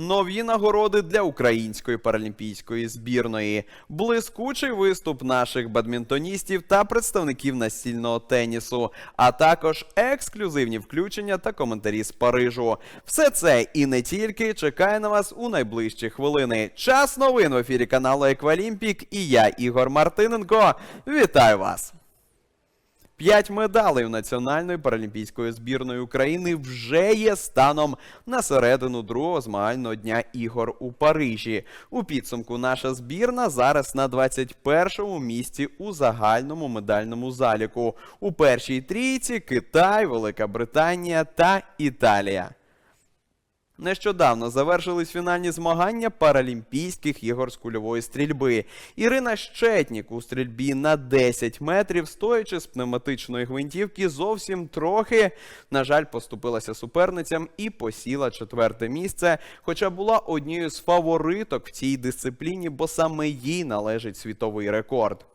Нові нагороди для української паралімпійської збірної, блискучий виступ наших бадмінтоністів та представників настільного тенісу, а також ексклюзивні включення та коментарі з Парижу. Все це і не тільки чекає на вас у найближчі хвилини. Час новин в ефірі каналу Еквалімпік і я, Ігор Мартиненко. Вітаю вас! П'ять медалей у національної паралімпійської збірної України вже є станом на середину другого змагального дня ігор у Парижі. У підсумку наша збірна зараз на 21-му місці у загальному медальному заліку. У першій трійці Китай, Велика Британія та Італія. Нещодавно завершились фінальні змагання Паралімпійських ігор з кульової стрільби. Ірина Щетнік у стрільбі на 10 метрів, стоячи з пневматичної гвинтівки, зовсім трохи, на жаль, поступилася суперницям і посіла четверте місце. Хоча була однією з фавориток в цій дисципліні, бо саме їй належить світовий рекорд.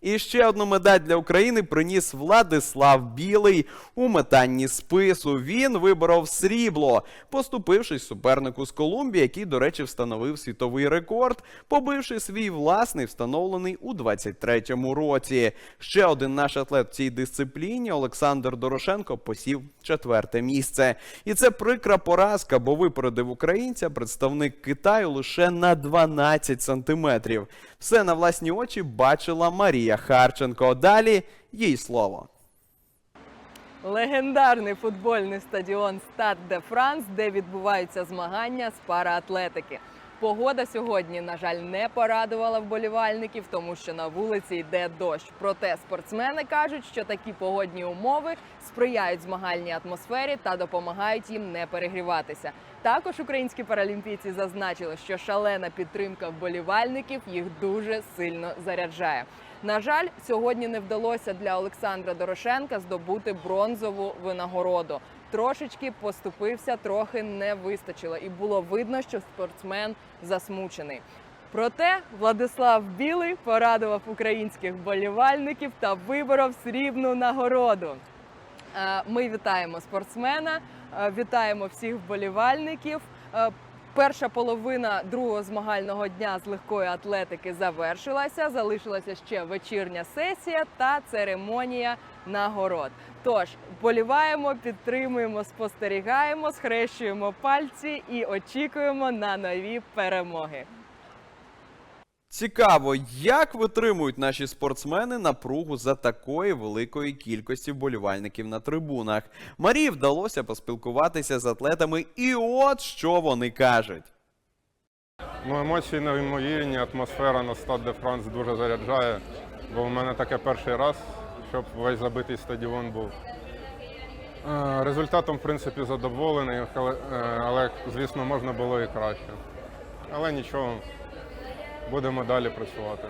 І ще одну медаль для України приніс Владислав Білий у метанні спису. Він виборов срібло, поступившись супернику з Колумбії, який, до речі, встановив світовий рекорд, побивши свій власний, встановлений у 23-му році. Ще один наш атлет в цій дисципліні Олександр Дорошенко посів четверте місце. І це прикра поразка, бо випередив українця представник Китаю лише на 12 сантиметрів. Все на власні очі бачила Марія Харченко. Далі їй слово. Легендарний футбольний стадіон Стад де Франс, де відбуваються змагання з параатлетики. Погода сьогодні, на жаль, не порадувала вболівальників, тому що на вулиці йде дощ. Проте спортсмени кажуть, що такі погодні умови сприяють змагальній атмосфері та допомагають їм не перегріватися. Також українські паралімпійці зазначили, що шалена підтримка вболівальників їх дуже сильно заряджає. На жаль, сьогодні не вдалося для Олександра Дорошенка здобути бронзову винагороду. Трошечки поступився, трохи не вистачило, і було видно, що спортсмен засмучений. Проте Владислав Білий порадував українських вболівальників та виборов срібну нагороду. Е, Ми вітаємо спортсмена, е, вітаємо всіх вболівальників. Е, Перша половина другого змагального дня з легкої атлетики завершилася. Залишилася ще вечірня сесія та церемонія нагород. Тож вболіваємо, підтримуємо, спостерігаємо, схрещуємо пальці і очікуємо на нові перемоги. Цікаво, як витримують наші спортсмени напругу за такої великої кількості вболівальників на трибунах. Марії вдалося поспілкуватися з атлетами, і от що вони кажуть. Ну, емоції неймовірні, атмосфера на Стад де Франс дуже заряджає, бо в мене таке перший раз, щоб весь забитий стадіон був. Е, Результатом, в принципі, задоволений, але, е, але, звісно, можна було і краще. Але нічого, будемо далі працювати.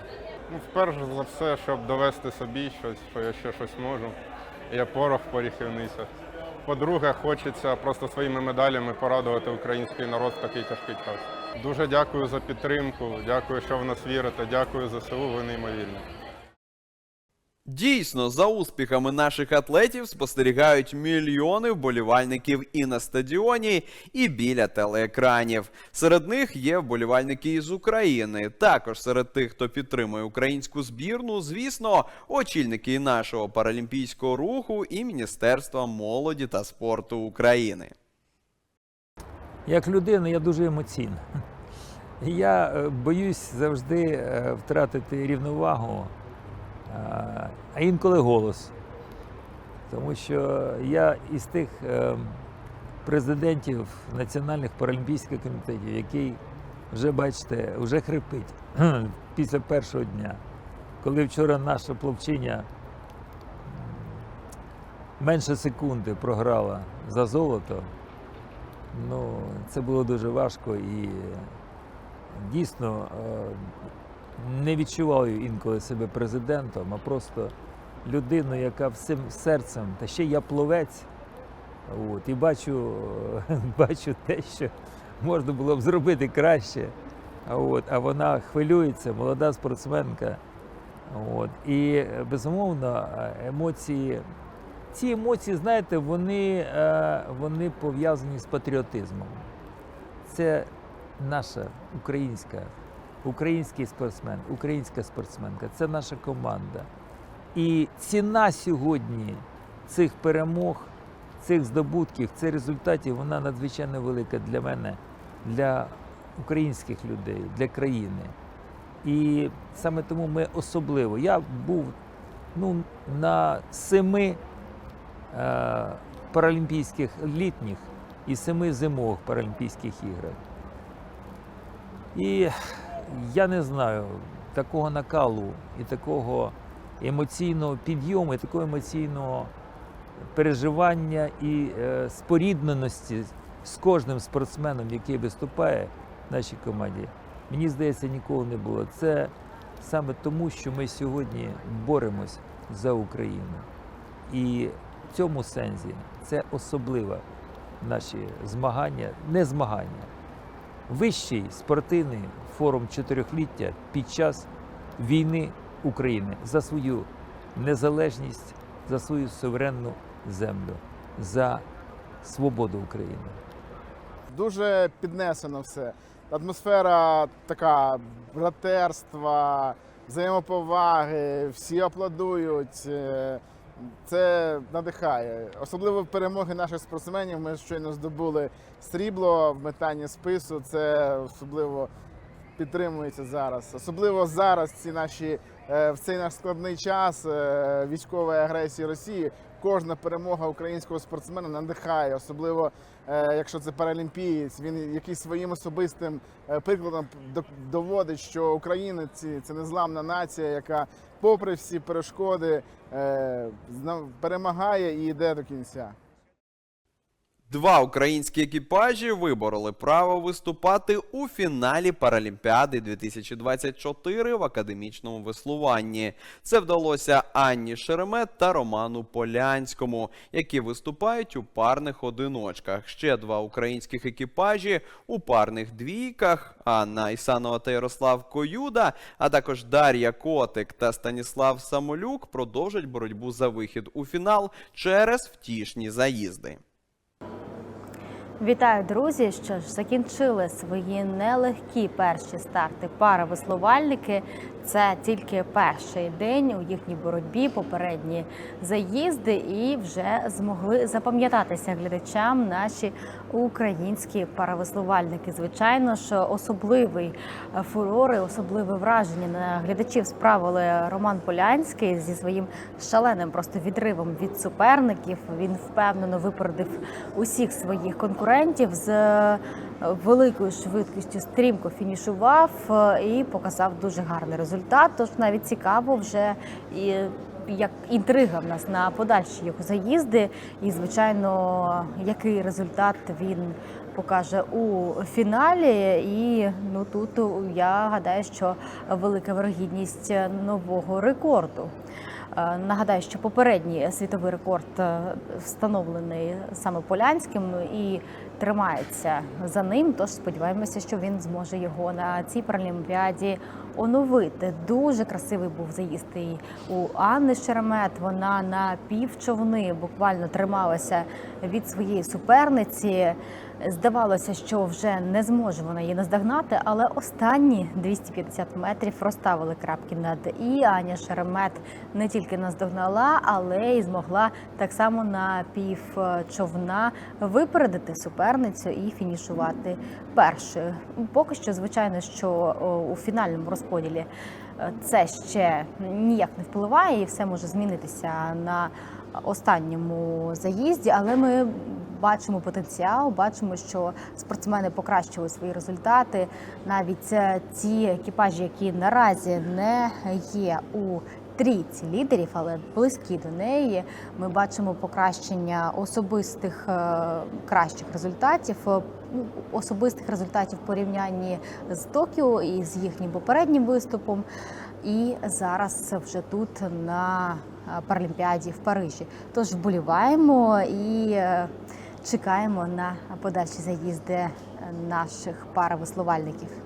Ну, вперше за все, щоб довести собі щось, що я ще щось можу. Я порох в поріхівницях. По-друге, хочеться просто своїми медалями порадувати український народ в такий тяжкий час. Дуже дякую за підтримку, дякую, що в нас вірите, дякую ЗСУ, ви неймовірні. Дійсно, за успіхами наших атлетів спостерігають мільйони вболівальників і на стадіоні, і біля телеекранів. Серед них є вболівальники із України. Також серед тих, хто підтримує українську збірну, звісно, очільники нашого паралімпійського руху і Міністерства молоді та спорту України. Як людина, я дуже емоційна. Я е, боюсь завжди е, втратити рівновагу, а інколи голос. Тому що я із тих е, президентів національних паралімпійських комітетів, який вже бачите, вже хрипить після першого дня. Коли вчора наша пловчиня менше секунди програла за золото, Ну, це було дуже важко і дійсно е, не відчуваю інколи себе президентом, а просто людиною, яка всім серцем, та ще я пловець. От, і бачу, бачу те, що можна було б зробити краще. От, а вона хвилюється, молода спортсменка. От, і безумовно емоції ці емоції, знаєте, вони, е, вони пов'язані з патріотизмом. Це наша українська, український спортсмен, українська спортсменка, це наша команда. І ціна сьогодні цих перемог, цих здобутків, цих результатів, вона надзвичайно велика для мене, для українських людей, для країни. І саме тому ми особливо. Я був ну, на семи е, паралімпійських літніх і семи зимових паралімпійських іграх. І я не знаю такого накалу і такого емоційного підйому, і такого емоційного переживання і е, спорідненості з кожним спортсменом, який виступає в нашій команді, мені здається, ніколи не було. Це саме тому, що ми сьогодні боремось за Україну. І в цьому сенсі це особливе наші змагання, не змагання. Вищий спортивний форум чотирьохліття під час війни України за свою незалежність, за свою суверенну землю, за свободу України. Дуже піднесено все. Атмосфера така братерства, взаємоповаги, всі аплодують. Е, Це надихає. Особливо перемоги наших спортсменів. Ми щойно здобули срібло в метанні спису. Це особливо підтримується зараз. Особливо зараз ці наші е, в цей наш складний час е, військової агресії Росії. Кожна перемога українського спортсмена надихає, особливо е, якщо це паралімпієць. Він якийсь своїм особистим прикладом доводить, що українці це незламна нація, яка, попри всі перешкоди, перемагає і йде до кінця. Два українські екіпажі вибороли право виступати у фіналі Паралімпіади 2024 в академічному веслуванні. Це вдалося Анні Шеремет та Роману Полянському, які виступають у парних одиночках. Ще два українських екіпажі у парних двійках. Анна Ісанова та Ярослав Коюда, а також Дар'я Котик та Станіслав Самолюк продовжать боротьбу за вихід у фінал через втішні заїзди. Вітаю, друзі! Що ж закінчили свої нелегкі перші старти пари веслувальники. Це тільки перший день у їхній боротьбі, попередні заїзди, і вже змогли запам'ятатися глядачам наші українські паравеслувальники. Звичайно ж, особливий фурор і особливе враження на глядачів справили Роман Полянський зі своїм шаленим просто відривом від суперників. Він впевнено випередив усіх своїх конкурентів з великою швидкістю стрімко фінішував е, і показав дуже гарний результат. Тож навіть цікаво вже і як інтрига в нас на подальші його заїзди, і звичайно, який результат він покаже у фіналі. І ну тут я гадаю, що велика вирогідність нового рекорду. Е, Нагадаю, що попередній світовий рекорд е, встановлений саме Полянським і тримається за ним. Тож сподіваємося, що він зможе його на цій паралімпіаді оновити. Дуже красивий був заїзд і у Анни Шеремет. Вона на півчовни буквально трималася від своєї суперниці. Здавалося, що вже не зможе вона її наздогнати, але останні 250 метрів розставили крапки над і. Аня Шеремет не тільки наздогнала, але й змогла так само на пів човна випередити суперницю і фінішувати першою. Поки що, звичайно, що у фінальному розподілі е, це ще ніяк не впливає, і все може змінитися на останньому заїзді, але ми бачимо потенціал, бачимо, що спортсмени покращили свої результати. Навіть е, ті екіпажі, які наразі не є у трійці лідерів, але близькі до неї. Ми бачимо покращення особистих е, кращих результатів. е, ну, Особистих результатів в порівнянні з Токіо і з їхнім попереднім виступом, і зараз вже тут на Паралімпіаді в Парижі. Тож вболіваємо і чекаємо на подальші заїзди наших паравеслувальників.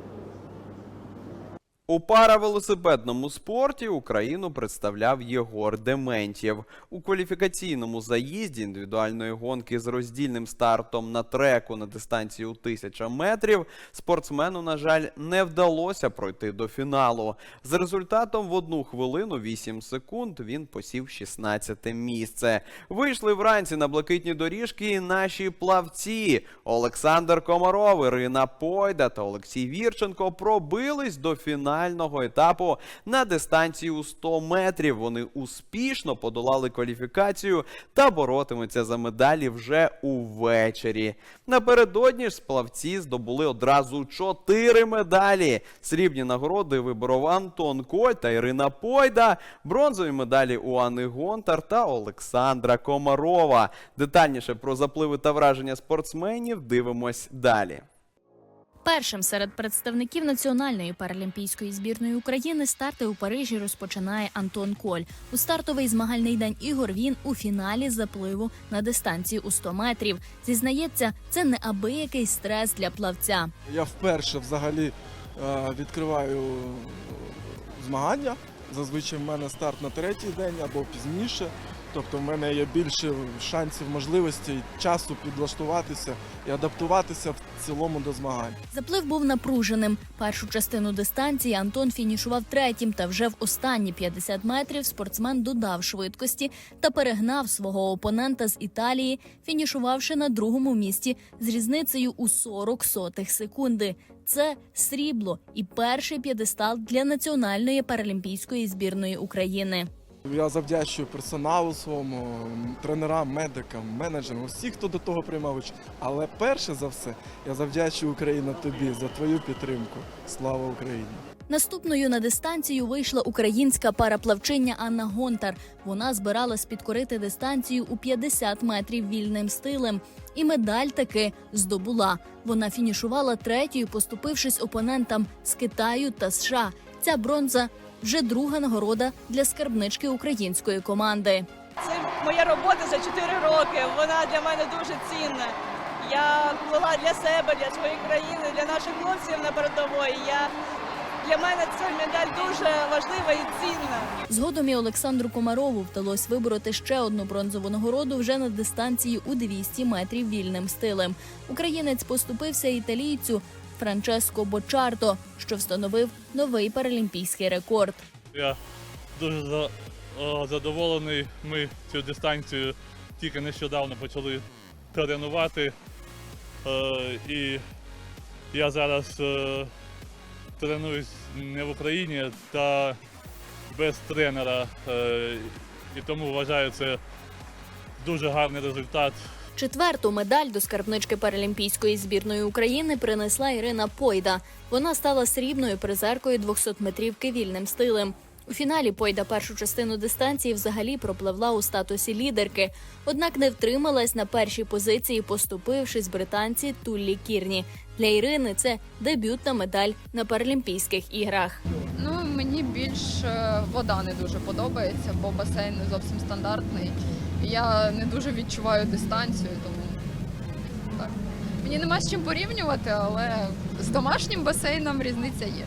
У паравелосипедному спорті Україну представляв Єгор Дементьєв. У кваліфікаційному заїзді індивідуальної гонки з роздільним стартом на треку на дистанції у 1000 метрів спортсмену, на жаль, не вдалося пройти до фіналу. З результатом в одну хвилину 8 секунд він посів 16 місце. Вийшли вранці на блакитні доріжки наші плавці Олександр Комаров, Ірина Пойда та Олексій Вірченко пробились до фінального етапу на дистанції у 100 метрів. Вони успішно подолали кваліфікацію та боротимуться за медалі вже увечері. Напередодні ж плавці здобули одразу чотири медалі. Срібні нагороди виборов Антон Коль та Ірина Пойда, бронзові медалі у Анни Гонтар та Олександра Комарова. Детальніше про запливи та враження спортсменів дивимось далі. Першим серед представників національної паралімпійської збірної України старти у Парижі розпочинає Антон Коль. У стартовий змагальний день ігор він у фіналі запливу на дистанції у 100 метрів. Зізнається, це неабиякий стрес для плавця. Я вперше взагалі е, відкриваю змагання. Зазвичай в мене старт на третій день або пізніше. Тобто в мене є більше шансів, можливостей, часу підлаштуватися і адаптуватися в цілому до змагань. Заплив був напруженим. Першу частину дистанції Антон фінішував третім, та вже в останні 50 метрів спортсмен додав швидкості та перегнав свого опонента з Італії, фінішувавши на другому місці з різницею у 40 сотих секунди. Це срібло і перший п'єдестал для національної паралімпійської збірної України. Я завдячую персоналу своєму, тренерам, медикам, менеджерам, всіх, хто до того приймав участь. Але перше за все я завдячую Україна тобі за твою підтримку. Слава Україні! Наступною на дистанцію вийшла українська параплавчиня Анна Гонтар. Вона збиралась підкорити дистанцію у 50 метрів вільним стилем. І медаль таки здобула. Вона фінішувала третьою, поступившись опонентам з Китаю та США. Ця бронза вже друга нагорода для скарбнички української команди. Це моя робота за 4 роки. Вона для мене дуже цінна. Я плила для себе, для своєї країни, для наших хлопців на передової. Я для мене ця медаль дуже важлива і цінна. Згодом і Олександру Комарову вдалося вибороти ще одну бронзову нагороду вже на дистанції у 200 метрів вільним стилем. Українець поступився італійцю Франческо Бочарто, що встановив новий паралімпійський рекорд. Я дуже задоволений. Ми цю дистанцію тільки нещодавно почали тренувати. Е, і я зараз е, тренуюсь не в Україні та без тренера. Е, і тому вважаю це дуже гарний результат. Четверту медаль до скарбнички паралімпійської збірної України принесла Ірина Пойда. Вона стала срібною призеркою 200-метрівки вільним стилем. У фіналі Пойда першу частину дистанції взагалі пропливла у статусі лідерки, однак не втрималась на першій позиції, поступившись британці Туллі Кірні. Для Ірини це дебютна медаль на Паралімпійських іграх. Ну, мені більш е, вода не дуже подобається, бо басейн не зовсім стандартний. Я не дуже відчуваю дистанцію, тому так. Мені нема з чим порівнювати, але з домашнім басейном різниця є.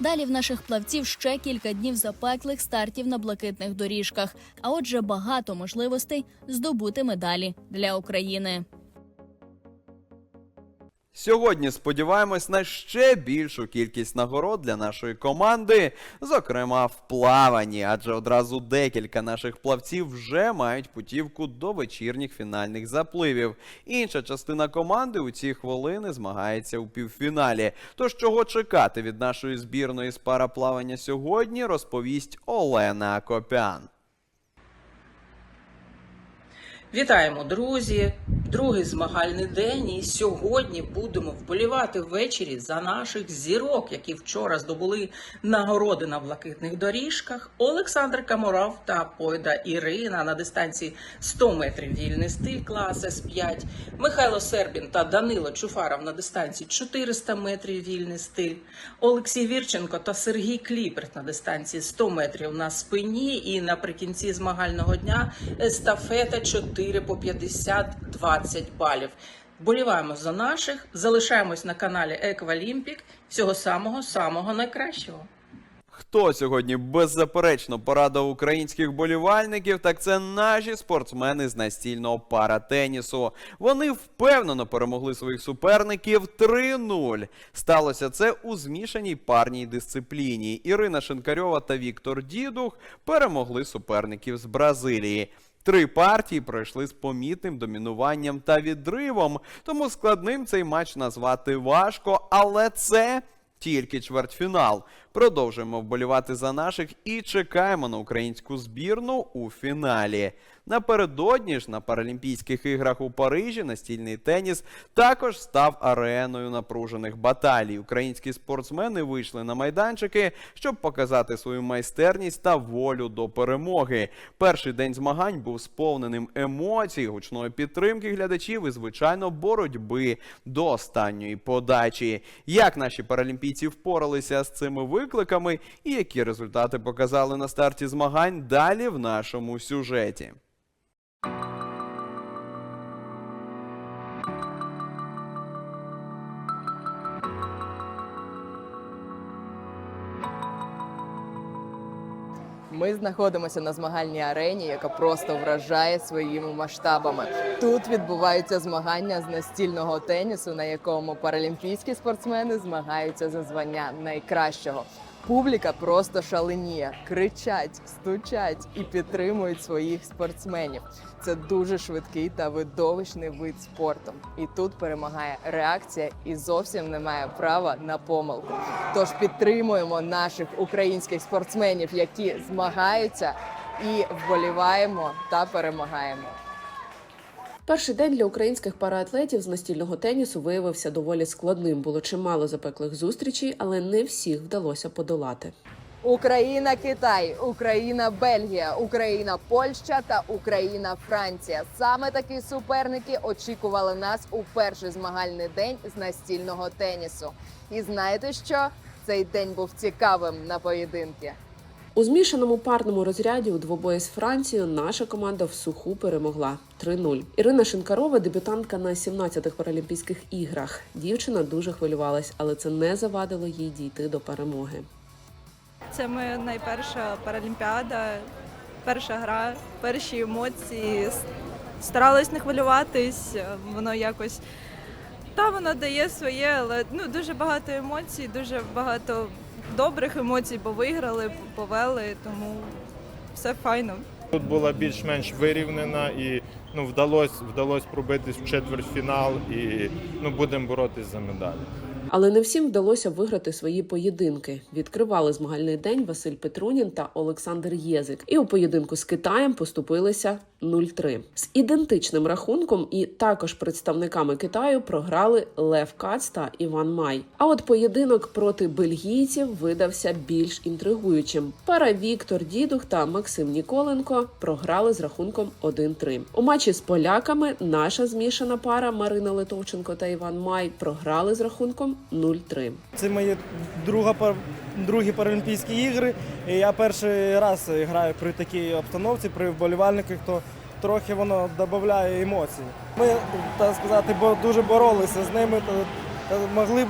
Далі в наших плавців ще кілька днів запеклих стартів на блакитних доріжках. А отже, багато можливостей здобути медалі для України. Сьогодні сподіваємось на ще більшу кількість нагород для нашої команди, зокрема в плаванні, адже одразу декілька наших плавців вже мають путівку до вечірніх фінальних запливів. Інша частина команди у ці хвилини змагається у півфіналі. Тож чого чекати від нашої збірної з параплавання сьогодні, розповість Олена Акопян. Вітаємо, друзі! Другий змагальний день. І сьогодні будемо вболівати ввечері за наших зірок, які вчора здобули нагороди на блакитних доріжках. Олександр Каморав та Пойда Ірина на дистанції 100 метрів вільний стиль клас С5. Михайло Сербін та Данило Чуфаров на дистанції 400 метрів вільний стиль. Олексій Вірченко та Сергій Кліперт на дистанції 100 метрів на спині. І наприкінці змагального дня естафета 4 по 50 20 балів. Вболіваємо за наших, залишаємось на каналі Еквалімпік. Всього самого самого найкращого. Хто сьогодні беззаперечно порадив українських болівальників, так це наші спортсмени з настільного паратенісу. Вони впевнено перемогли своїх суперників 3-0. Сталося це у змішаній парній дисципліні. Ірина Шинкарьова та Віктор Дідух перемогли суперників з Бразилії. Три партії пройшли з помітним домінуванням та відривом, тому складним цей матч назвати важко, але це тільки чвертьфінал. Продовжуємо вболівати за наших і чекаємо на українську збірну у фіналі. Напередодні ж на Паралімпійських іграх у Парижі настільний теніс також став ареною напружених баталій. Українські спортсмени вийшли на майданчики, щоб показати свою майстерність та волю до перемоги. Перший день змагань був сповненим емоцій, гучної підтримки глядачів і, звичайно, боротьби до останньої подачі. Як наші паралімпійці впоралися з цими викликами і які результати показали на старті змагань далі в нашому сюжеті. Ми знаходимося на змагальній арені, яка просто вражає своїми масштабами. Тут відбуваються змагання з настільного тенісу, на якому паралімпійські спортсмени змагаються за звання найкращого. Публіка просто шаленіє, кричать, стучать і підтримують своїх спортсменів. Це дуже швидкий та видовищний вид спорту. І тут перемагає реакція і зовсім немає права на помилку. Тож підтримуємо наших українських спортсменів, які змагаються, і вболіваємо та перемагаємо. Перший день для українських параатлетів з настільного тенісу виявився доволі складним. Було чимало запеклих зустрічей, але не всіх вдалося подолати. Україна, Китай, Україна, Бельгія, Україна, Польща та Україна, Франція. Саме такі суперники очікували нас у перший змагальний день з настільного тенісу. І знаєте що? Цей день був цікавим на поєдинки. У змішаному парному розряді у двобої з Францією наша команда в суху перемогла 3-0. Ірина Шинкарова, дебютантка на 17-х Паралімпійських іграх. Дівчина дуже хвилювалась, але це не завадило їй дійти до перемоги. Це моя найперша паралімпіада, перша гра, перші емоції. Старалась не хвилюватись, воно якось. Та воно дає своє, але ну дуже багато емоцій, дуже багато добрих емоцій, бо виграли, повели, тому все файно. Тут була більш-менш вирівнена і ну, вдалося вдалось пробитись в четвертьфінал і ну, будемо боротись за медалі. Але не всім вдалося виграти свої поєдинки. Відкривали змагальний день Василь Петрунін та Олександр Єзик. І у поєдинку з Китаєм поступилися 0-3. З ідентичним рахунком і також представниками Китаю програли Лев Кац та Іван Май. А от поєдинок проти бельгійців видався більш інтригуючим. Пара Віктор Дідух та Максим Ніколенко програли з рахунком 1-3. У матчі з поляками наша змішана пара Марина Литовченко та Іван Май програли з рахунком 0-3. Це мої друга другі Паралімпійські ігри. Я перший раз граю при такій обстановці, при вболівальниках, то трохи воно додає емоцій. Ми, так сказати, дуже боролися з ними, то могли б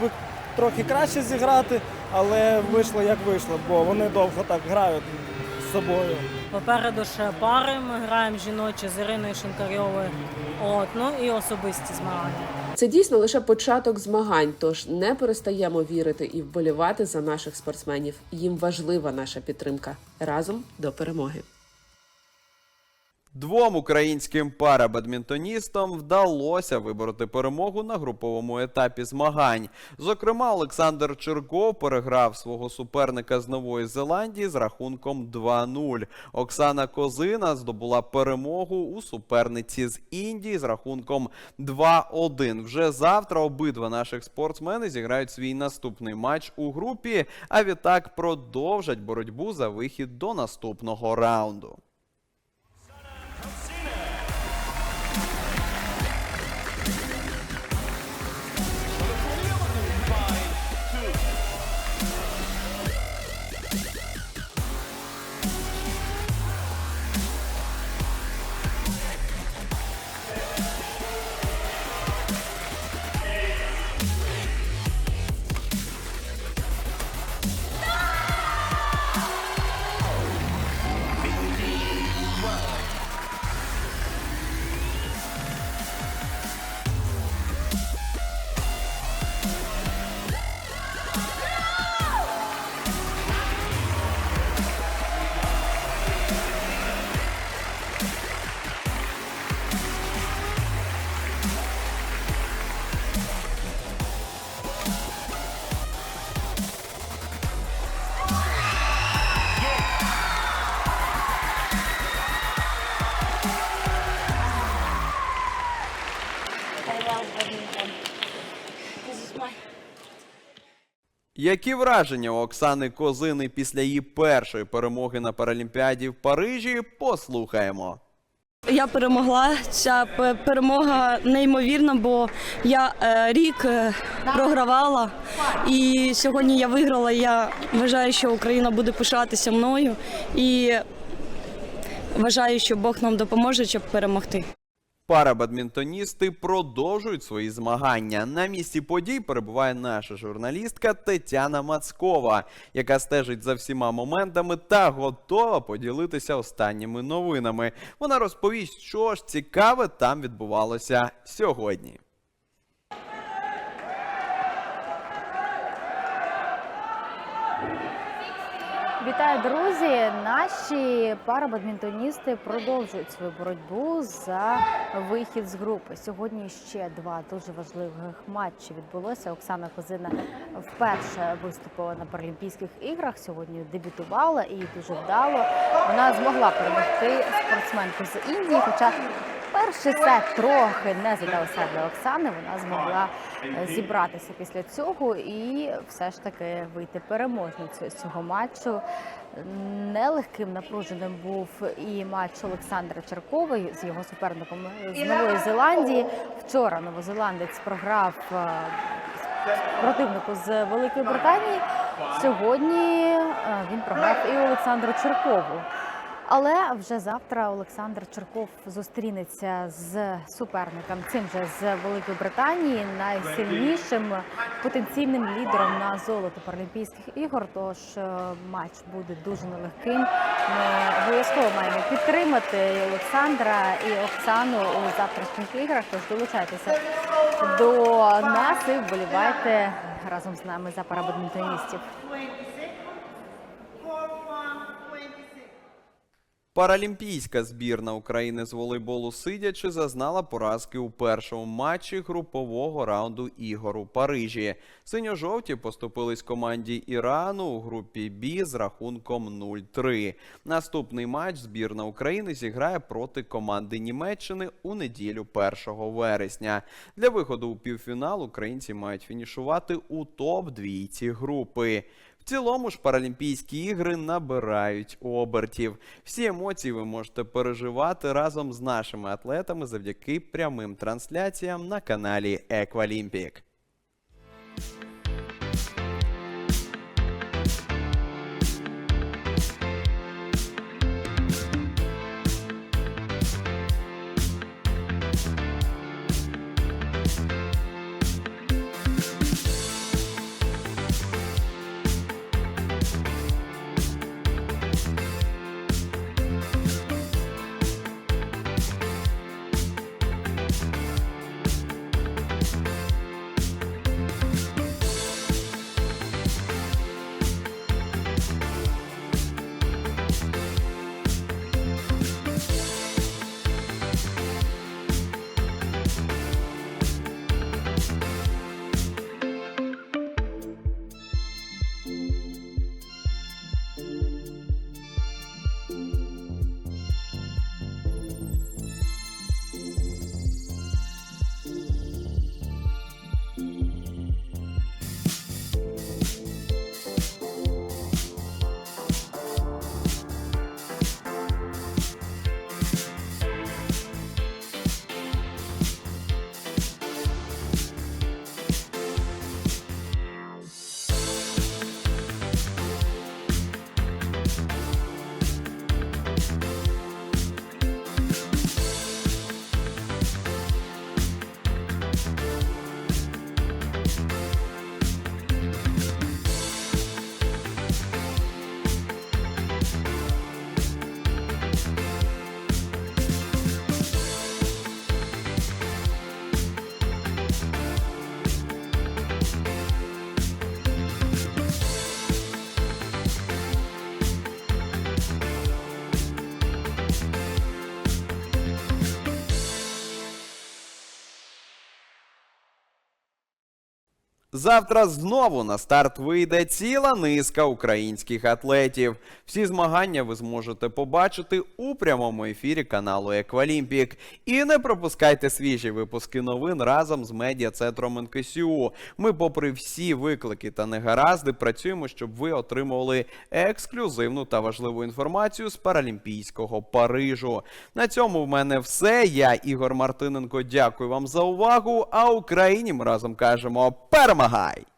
трохи краще зіграти, але вийшло як вийшло, бо вони довго так грають з собою. Попереду ще пари. Ми граємо жіночі з Іриною Шинкарьовою. От, ну і особисті змагання. Це дійсно лише початок змагань, тож не перестаємо вірити і вболівати за наших спортсменів. Їм важлива наша підтримка. Разом до перемоги. Двом українським парабадмінтоністам вдалося вибороти перемогу на груповому етапі змагань. Зокрема, Олександр Черков переграв свого суперника з Нової Зеландії з рахунком 2-0. Оксана Козина здобула перемогу у суперниці з Індії з рахунком 2-1. Вже завтра обидва наших спортсмени зіграють свій наступний матч у групі, а відтак продовжать боротьбу за вихід до наступного раунду. Які враження у Оксани Козини після її першої перемоги на Паралімпіаді в Парижі? Послухаємо. Я перемогла. Ця перемога неймовірна, бо я е, рік е, програвала, і сьогодні я виграла. Я вважаю, що Україна буде пишатися мною і вважаю, що Бог нам допоможе, щоб перемогти. Парабадмінтоністи продовжують свої змагання. На місці подій перебуває наша журналістка Тетяна Мацкова, яка стежить за всіма моментами та готова поділитися останніми новинами. Вона розповість, що ж цікаве там відбувалося сьогодні. Вітаю, друзі! Наші парабадмінтоністи продовжують свою боротьбу за вихід з групи. Сьогодні ще два дуже важливих матчі відбулося. Оксана Козина вперше виступила на Паралімпійських іграх. Сьогодні дебютувала і дуже вдало. Вона змогла перемогти спортсменку з Індії. Хоча перший сет трохи не задався для Оксани. Вона змогла е, зібратися після цього і все ж таки вийти переможницею з цього матчу. Нелегким напруженим був і матч Олександра Черкової з його суперником з Нової Зеландії. Вчора новозеландець програв е, противнику з Великої Британії. Сьогодні е, він програв і Олександру Черкову. Але вже завтра Олександр Черков зустрінеться з суперником, цим же з Великої Британії, найсильнішим потенційним лідером на золото Паралімпійських ігор. Тож е, матч буде дуже нелегким. Ми обов'язково маємо підтримати Олександра і Оксану у завтрашніх іграх. Тож долучайтеся до нас і вболівайте разом з нами за парабадмінтоністів. Паралімпійська збірна України з волейболу сидячи зазнала поразки у першому матчі групового раунду ігор у Парижі. Синьо-жовті поступились команді Ірану у групі Б з рахунком 0-3. Наступний матч збірна України зіграє проти команди Німеччини у неділю 1 вересня. Для виходу у півфінал українці мають фінішувати у топ двійці групи. В цілому ж Паралімпійські ігри набирають обертів. Всі емоції ви можете переживати разом з нашими атлетами завдяки прямим трансляціям на каналі Еквалімпік. Завтра знову на старт вийде ціла низка українських атлетів. Всі змагання ви зможете побачити у прямому ефірі каналу Еквалімпік. І не пропускайте свіжі випуски новин разом з медіа-центром НКСЮ. Ми, попри всі виклики та негаразди, працюємо, щоб ви отримували ексклюзивну та важливу інформацію з Паралімпійського Парижу. На цьому в мене все. Я Ігор Мартиненко. Дякую вам за увагу. А Україні ми разом кажемо Yamaha.